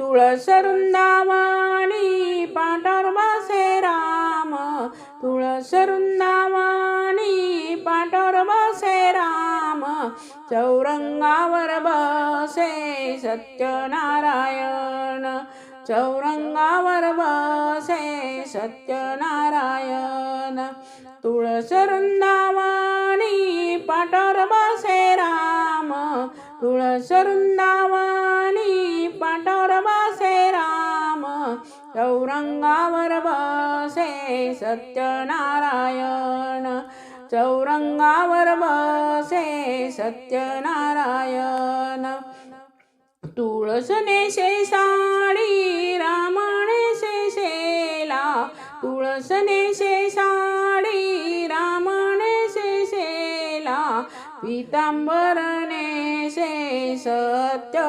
तुळस वृंदावाणी पाटावर बसे राम. तुळस वृंदावाणी पाटावर बसे राम. चौरंगावर बसे सत्यनारायण. चौरंगावर बसे सत्यनारायण. तुळस वृंदावाणी पाटावर बसे तुळस वृंदावानी पाटावर बसे राम चौरंगावर बसे सत्यनारायण चौरंगावर बसे सत्यनारायण. तुळसने साडी रामणे शेला तुळसने नेशे पितांबरने शे सत्यनारायण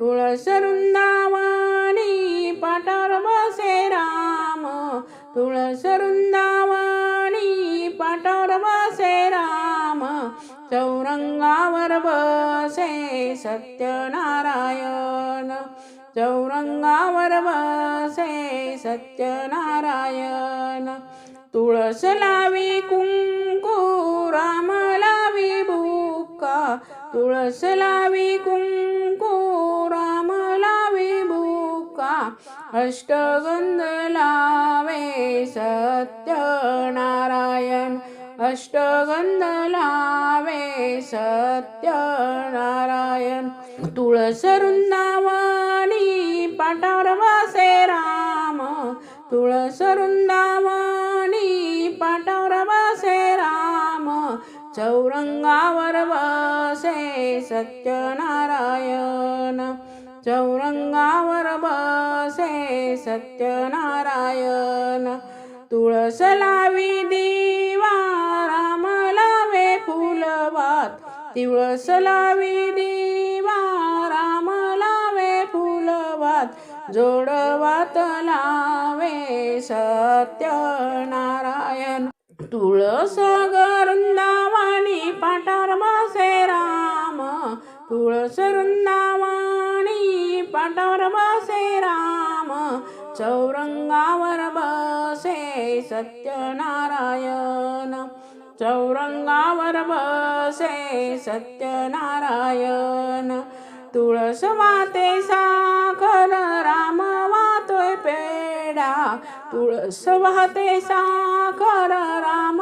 तुळस वृंदावानी पाटावर बसे राम तुळस वृंदावानी पाटावर बसे राम चौरंगावर बसे सत्यनारायण चौरंगावर बसे सत्यनारायण तुळस लावी कुंभ तुळस लावी कुंकू राम लावी भूका अष्टगंध लावे सत्यनारायण अष्टगंध लावे सत्यनारायण। तुळस वृंदावानी पाटावर वासे राम तुळस वृंदावानी पाटावर वासे राम चौरंगावर जय सत्यनारायण. चौरंगावर बसे सत्यनारायण. तुळस लावी दिवा राम लावे फुलवात तुळस लावी दिवा राम लावे फुलवात जोडवात लावे सत्यनारायण. तुळस गरुंदावाणी तुळस वृंदावानी पाटावर बसे राम चौरंगावर बसे सत्यनारायण चौरंगावर बसे सत्यनारायण तुळस वाते साखर राम वातोय पेडा तुळस वाते साखर राम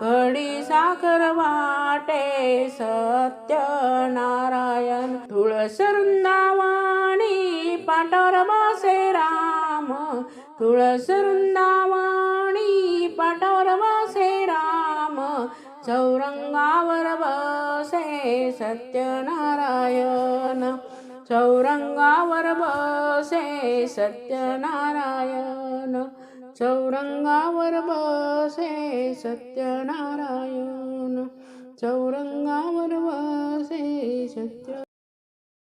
खडी साखर वाटे सत्यनारायण. तुळस वृंदावाणी पाटावर बसे राम. तुळस वृंदावाणी पाटावर बसे राम. चौरंगावर बसे सत्यनारायण. चौरंगावर बसे सत्यनारायण. चौरंगावर बसे सत्यनारायण. चौरंगावर बसे सत्य